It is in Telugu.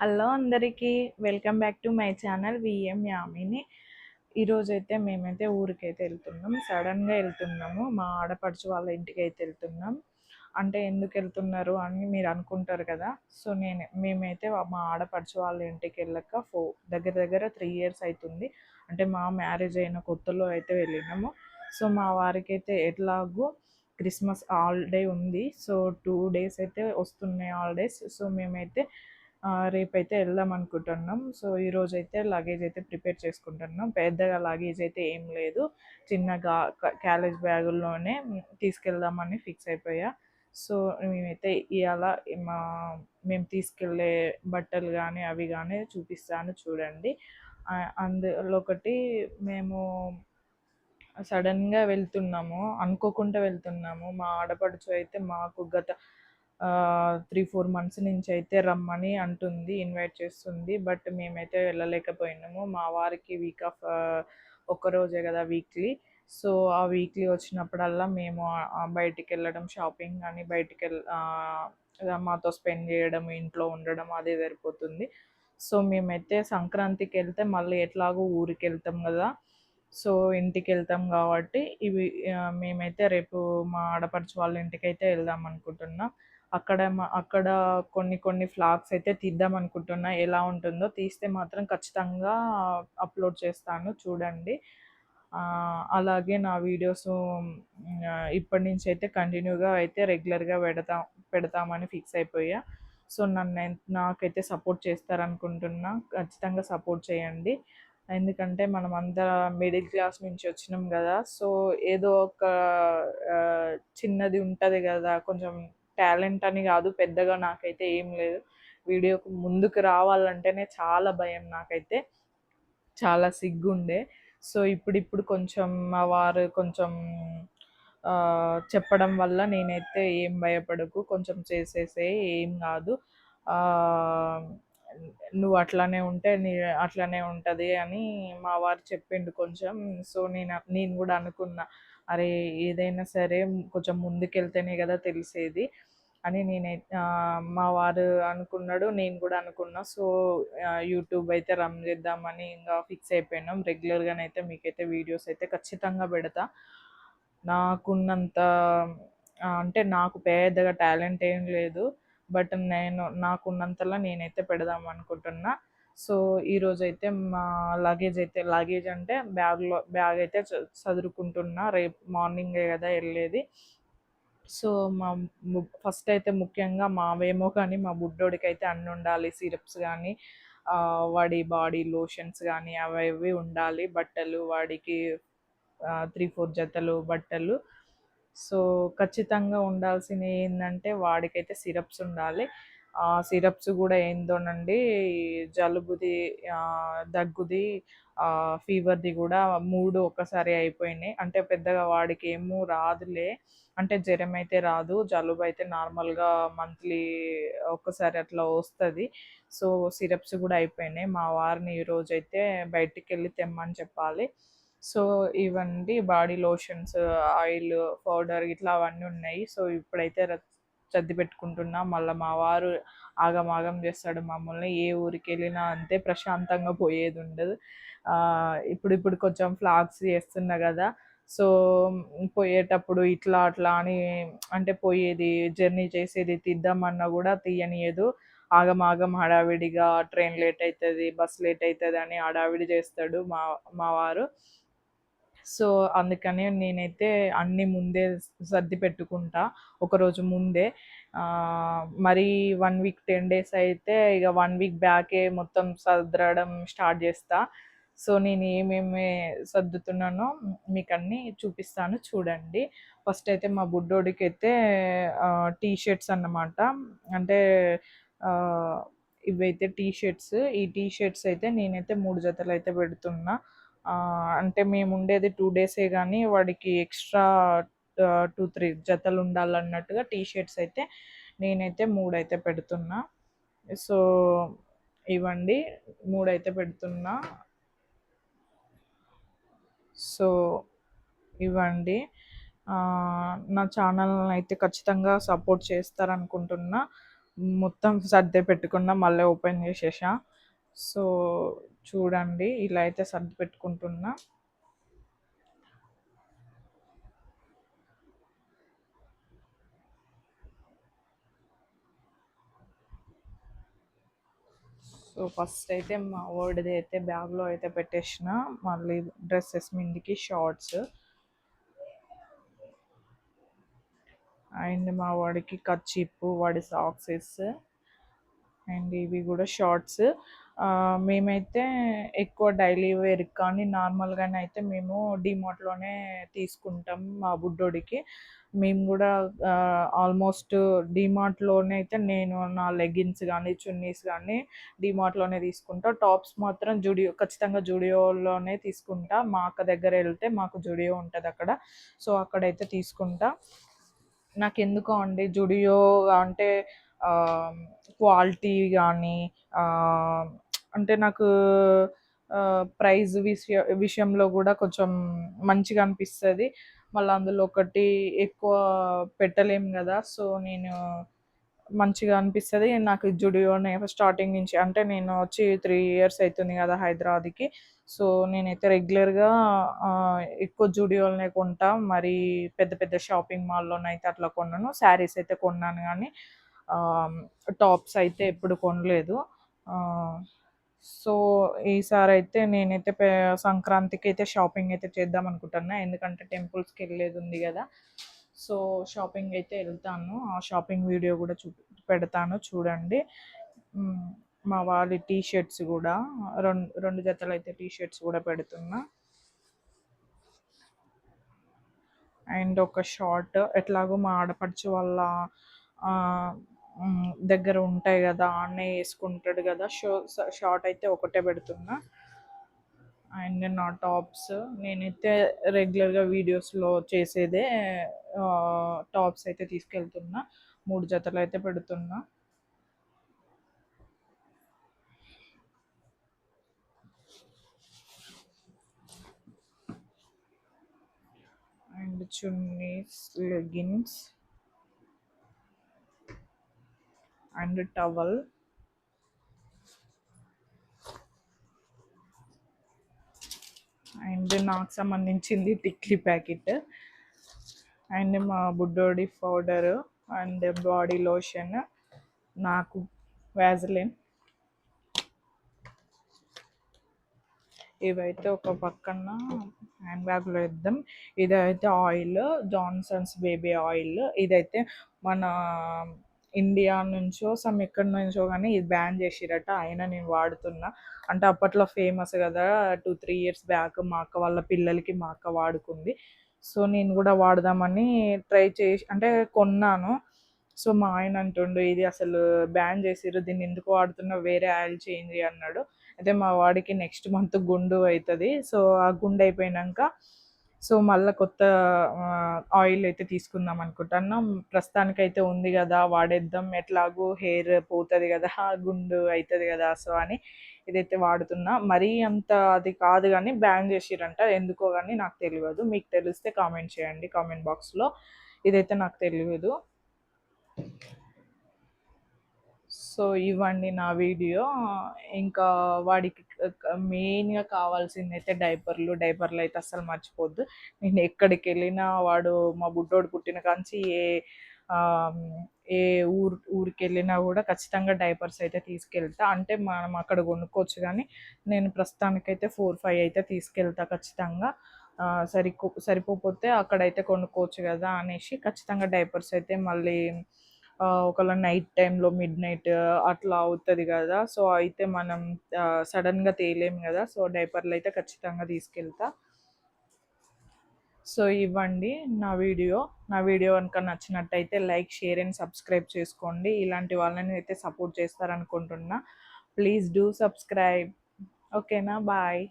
హలో అందరికీ welcome back to my channel VM Yamini. ఈరోజైతే మేమైతే ఊరికైతే వెళ్తున్నాం. సడన్గా వెళ్తున్నాము. మా ఆడపడుచు వాళ్ళ ఇంటికి అయితే వెళ్తున్నాం. అంటే ఎందుకు వెళ్తున్నారు అని మీరు అనుకుంటారు కదా. సో నేను మేమైతే మా ఆడపడుచు వాళ్ళ ఇంటికి వెళ్ళక ఫో దగ్గర దగ్గర త్రీ ఇయర్స్ అవుతుంది అంటే మా మ్యారేజ్ అయిన కొత్తలో అయితే వెళ్ళినాము. సో మా వారికి అయితే ఎట్లాగో క్రిస్మస్ హాలిడే ఉంది. సో టూ డేస్ అయితే వస్తున్నాయి హాలిడేస్. సో మేమైతే రేపైతే వెళ్దాం అనుకుంటున్నాం. సో ఈరోజు అయితే లగేజ్ అయితే ప్రిపేర్ చేసుకుంటున్నాం. పెద్దగా లగేజ్ అయితే ఏం లేదు. చిన్నగా క్యాలేజ్ బ్యాగుల్లోనే తీసుకెళ్దామని ఫిక్స్ అయిపోయా. సో మేమైతే ఇవాళ మా మేము తీసుకెళ్ళే బట్టలు కానీ అవి కానీ చూపిస్తాను చూడండి. అందులో ఒకటి మేము సడన్గా వెళ్తున్నాము. అనుకోకుండా వెళ్తున్నాము. మా ఆడపడుచు అయితే మాకు గత త్రీ ఫోర్ మంత్స్ నుంచి అయితే రమ్మని అంటుంది ఇన్వైట్ చేస్తుంది. బట్ మేమైతే వెళ్ళలేకపోయినాము. మా వారికి వీక్ ఆఫ్ ఒక్కరోజే కదా వీక్లీ సో ఆ వీక్లీ వచ్చినప్పుడల్లా మేము బయటికి వెళ్ళడం షాపింగ్ కానీ బయటికి వెళ్ళ మాతో స్పెండ్ చేయడం ఇంట్లో ఉండడం అదే సరిపోతుంది. సో మేమైతే సంక్రాంతికి వెళ్తే మళ్ళీ ఎట్లాగో ఊరికి వెళ్తాం కదా. సో ఇంటికి వెళ్తాం కాబట్టి ఇవి మేమైతే రేపు మా ఆడపడుచు వాళ్ళ ఇంటికి అయితే వెళ్దాం అనుకుంటున్నాం. అక్కడ అక్కడ కొన్ని కొన్ని ఫ్లాగ్స్ అయితే తీద్దాం అనుకుంటున్నా. ఎలా ఉంటుందో తీస్తే మాత్రం ఖచ్చితంగా అప్లోడ్ చేస్తాను చూడండి. అలాగే నా వీడియోస్ ఇప్పటి నుంచి అయితే కంటిన్యూగా అయితే రెగ్యులర్గా పెడతాం పెడతామని ఫిక్స్ అయిపోయా. సో నన్ను నాకైతే సపోర్ట్ చేస్తారనుకుంటున్నా ఖచ్చితంగా సపోర్ట్ చేయండి. ఎందుకంటే మనం అంతా మిడిల్ క్లాస్ నుంచి వచ్చినాం కదా సో ఏదో ఒక చిన్నది ఉంటుంది కదా కొంచెం టాలెంట్ అని కాదు పెద్దగా నాకైతే ఏం లేదు. వీడియోకు ముందుకు రావాలంటేనే చాలా భయం నాకైతే. చాలా సిగ్గుండే. సో ఇప్పుడిప్పుడు కొంచెం మా వారు కొంచెం చెప్పడం వల్ల నేనైతే ఏం భయపడకు. కొంచెం చేసేసే ఏం కాదు. నువ్వు అట్లానే ఉంటే నీ అట్లానే ఉంటుంది అని మా వారు చెప్పిండు కొంచెం. సో నేను నేను కూడా అనుకున్నా. అరే ఏదైనా సరే కొంచెం ముందుకెళ్తేనే కదా తెలిసేది అని నేనే మా వారు అనుకున్నాడు నేను కూడా అనుకున్నా. సో యూట్యూబ్ అయితే రన్ చేద్దామని ఇంకా ఫిక్స్ అయిపోయినాం. రెగ్యులర్గానైతే మీకైతే వీడియోస్ అయితే ఖచ్చితంగా పెడతా. నాకున్నంత అంటే నాకు పెద్దగా టాలెంట్ ఏం లేదు. బట్ నేను నాకున్నంతలా నేనైతే పెడదాం అనుకుంటున్నా. సో ఈరోజు అయితే మా లగేజ్ అయితే లగేజ్ అంటే బ్యాగ్లో బ్యాగ్ అయితే చదువుకుంటున్నా రేపు మార్నింగే కదా వెళ్ళేది సో మా ఫస్ట్ అయితే ముఖ్యంగా మావేమో కానీ మా బుడ్డోడికి అయితే అన్నీ ఉండాలి. సిరప్స్ కానీ వాడి బాడీ లోషన్స్ కానీ అవి ఇవి ఉండాలి. బట్టలు వాడికి త్రీ ఫోర్ జతలు బట్టలు. సో ఖచ్చితంగా ఉండాల్సినవి ఏంటంటే వాడికైతే సిరప్స్ ఉండాలి. సిరప్స్ కూడా ఏందోనండి జలుబుది దగ్గుది ఫీవర్ది కూడా మూడు ఒక్కసారి అయిపోయినాయి. అంటే పెద్దగా వాడికి ఏమో రాదులే. అంటే జ్వరం అయితే రాదు జలుబు అయితే నార్మల్గా మంత్లీ ఒక్కసారి అట్లా వస్తుంది. సో సిరప్స్ కూడా అయిపోయినాయి. మా వారిని ఈరోజు అయితే బయటికి వెళ్ళి తెమ్మని చెప్పాలి. సో ఇవన్నీ బాడీ లోషన్స్ ఆయిల్ పౌడర్ ఇట్లా అవన్నీ ఉన్నాయి. సో ఇప్పుడైతే సర్ది పెట్టుకుంటున్నా మళ్ళీ మా వారు ఆగమాగం చేస్తాడు మమ్మల్ని ఏ ఊరికి వెళ్ళినా అంతే ప్రశాంతంగా పోయేది ఉండదు. ఇప్పుడు ఇప్పుడు కొంచెం ఫ్లాగ్స్ చేస్తున్నా కదా సో పోయేటప్పుడు ఇట్లా అట్లా అని అంటే పోయేది జర్నీ చేసేది తీద్దామన్నా కూడా తీయనియదు. ఆగమాగం హడావిడిగా ట్రైన్ లేట్ అవుతుంది బస్ లేట్ అవుతుంది అని హడావిడి చేస్తాడు మా మా వారు. సో అందుకని నేనైతే అన్ని ముందే సర్ది పెట్టుకుంటా ఒకరోజు ముందే. మరి వన్ వీక్ టెన్ డేస్ అయితే ఇక వన్ వీక్ బ్యాకే మొత్తం సర్దడం స్టార్ట్ చేస్తా. సో నేను ఏమేమి సర్దుతున్నానో మీకు అన్నీ చూపిస్తాను చూడండి. ఫస్ట్ అయితే మా బుడ్డోడికి అయితే టీ షర్ట్స్ అన్నమాట. అంటే ఇవైతే టీ షర్ట్స్ ఈ టీ షర్ట్స్ అయితే నేనైతే మూడు జతలు అయితే పెడుతున్నా. అంటే మేము ఉండేది టూ డేసే కానీ వాడికి ఎక్స్ట్రా టూ త్రీ జతలు ఉండాలన్నట్టుగా టీ షర్ట్స్ అయితే నేనైతే మూడు అయితే పెడుతున్నా. సో ఇవ్వండి మూడు అయితే పెడుతున్నా. సో ఇవ్వండి. నా ఛానల్ని అయితే ఖచ్చితంగా సపోర్ట్ చేస్తారనుకుంటున్నా. మొత్తం సర్దే పెట్టుకున్నా మళ్ళీ ఓపెన్ చేసేసా. సో చూడండి ఇలా అయితే సర్ది పెట్టుకుంటున్నా. సో ఫస్ట్ అయితే మా వర్డ్ది అయితే బ్యాగ్లో అయితే పెట్టేసిన. మళ్ళీ డ్రెస్సెస్ మీదకి షార్ట్స్. అండ్ మా వాడికి కచ్చిప్పు వాడి సాక్సెస్. అండ్ ఇవి కూడా షార్ట్స్. మేమైతే ఎక్కువ డైలీ వేర్ కానీ నార్మల్గానే అయితే మేము డిమార్ట్లోనే తీసుకుంటాం మా బుడ్డోడికి. మేము కూడా ఆల్మోస్ట్ డిమార్ట్లోనే అయితే నేను నా లెగిన్స్ కానీ చున్నీస్ కానీ డిమార్ట్లోనే తీసుకుంటా. టాప్స్ మాత్రం జుడియో ఖచ్చితంగా జుడియోలోనే తీసుకుంటా. మా అక్క దగ్గర వెళ్తే మాకు జుడియో ఉంటుంది అక్కడ. సో అక్కడైతే తీసుకుంటా. నాకు ఎందుకో అండి జుడియో అంటే క్వాలిటీ కానీ అంటే నాకు ప్రైజ్ విషయ విషయంలో కూడా కొంచెం మంచిగా అనిపిస్తుంది. మళ్ళీ అందులో ఒకటి ఎక్కువ పెట్టలేము కదా సో నేను మంచిగా అనిపిస్తుంది. నాకు జుడియోనే స్టార్టింగ్ నుంచి అంటే నేను వచ్చి త్రీ ఇయర్స్ అవుతుంది కదా హైదరాబాద్కి. సో నేనైతే రెగ్యులర్గా ఎక్కువ జుడియోలోనే కొంటా. మరి పెద్ద పెద్ద షాపింగ్ మాల్లోనైతే అట్లా కొన్నాను శారీస్ అయితే కొన్నాను కానీ టాప్స్ అయితే ఎప్పుడు కొనలేదు. సో ఈసారి అయితే నేనైతే సంక్రాంతికి అయితే షాపింగ్ అయితే చేద్దాం అనుకుంటున్నా ఎందుకంటే టెంపుల్స్కి వెళ్ళేది ఉంది కదా. సో షాపింగ్ అయితే వెళ్తాను ఆ షాపింగ్ వీడియో కూడా చూ పెడతాను. చూడండి. మా వాళ్ళ టీ షర్ట్స్ కూడా రెండు రెండు జతలు అయితే టీ షర్ట్స్ కూడా పెడుతున్నా. అండ్ ఒక షార్ట్. ఎట్లాగో మా ఆడపడుచు వాళ్ళ దగ్గర ఉంటాయి కదా ఆన్నే వేసుకుంటాడు కదా. షో షార్ట్ అయితే ఒకటే పెడుతున్నా. అండ్ నా టాప్స్ నేనైతే రెగ్యులర్గా వీడియోస్లో చేసేదే టాప్స్ అయితే తీసుకెళ్తున్నా. మూడు జతలు అయితే పెడుతున్నా. And chunnis leggings and towel. And నాకు సంబంధించింది టిక్లీ ప్యాకెట్. అండ్ మా బుడ్డోడి పౌడర్ అండ్ బాడీ లోషన్. నాకు వ్యాజలిన్ ఇవైతే ఒక పక్కన హ్యాండ్ బ్యాగ్లో ఇద్దాం ఇదైతే ఆయిల్ జాన్సన్స్ బేబీ ఆయిల్. ఇదైతే మన ఇండియా నుంచో సమ్ ఎక్కడి నుంచో కానీ ఇది బ్యాన్ చేసిరట. అయినా నేను వాడుతున్నా. అంటే అప్పట్లో ఫేమస్ కదా టూ త్రీ ఇయర్స్ బ్యాక్ మా అక్క వాళ్ళ పిల్లలకి మా అక్క వాడుకుంది. సో నేను కూడా వాడదామని ట్రై చేసి అంటే కొన్నాను. సో మా ఆయన అంటుండు ఇది అసలు బ్యాన్ చేసిర్రు దీన్ని ఎందుకు వాడుతున్నా వేరే ఆయిల్ చేంజ్ అన్నాడు. అయితే మా వాడికి నెక్స్ట్ మంత్ గుండు అవుతుంది సో ఆ గుండు అయిపోయినాక సో మళ్ళీ కొత్త ఆయిల్ అయితే తీసుకుందాం అనుకుంటున్నాం. ప్రస్తుతానికైతే ఉంది కదా వాడేద్దాం. ఎట్లాగో హెయిర్ పోతుంది కదా గుండు అవుతుంది కదా సో అని ఇదైతే వాడుతున్నా. మరీ అంత అది కాదు కానీ బ్యాన్ చేసిరంట. ఎందుకో కానీ నాకు తెలియదు. మీకు తెలిస్తే కామెంట్ చేయండి. కామెంట్ బాక్స్లో ఇదైతే నాకు తెలియదు. సో ఇవ్వండి నా వీడియో. ఇంకా వాడికి మెయిన్గా కావాల్సింది అయితే డైపర్లు. డైపర్లు అయితే అస్సలు మర్చిపోద్దు. నేను ఎక్కడికి వెళ్ళినా వాడు మా బుడ్డోడు పుట్టిన కాంచి ఏ ఏ ఊరు ఊరికి వెళ్ళినా కూడా ఖచ్చితంగా డైపర్స్ అయితే తీసుకెళ్తా. అంటే మనం అక్కడ కొనుక్కోవచ్చు కానీ నేను ప్రస్తుతానికైతే ఫోర్ ఫైవ్ అయితే తీసుకెళ్తా ఖచ్చితంగా. సరిపో సరిపోతే అక్కడైతే కొనుక్కోవచ్చు కదా అనేసి ఖచ్చితంగా డైపర్స్ అయితే మళ్ళీ ఒకవేళ నైట్ టైంలో మిడ్ నైట్ అట్లా అవుతుంది కదా. సో అయితే మనం సడన్గా తేలేము కదా. సో డైపర్లు అయితే ఖచ్చితంగా తీసుకెళ్తా. సో ఇవ్వండి నా వీడియో. నా వీడియో కనుక నచ్చినట్టయితే లైక్ షేర్ అండ్ సబ్స్క్రైబ్ చేసుకోండి. ఇలాంటి వాళ్ళని అయితే సపోర్ట్ చేస్తారనుకుంటున్నా. ప్లీజ్ డూ సబ్స్క్రైబ్ ఓకేనా బాయ్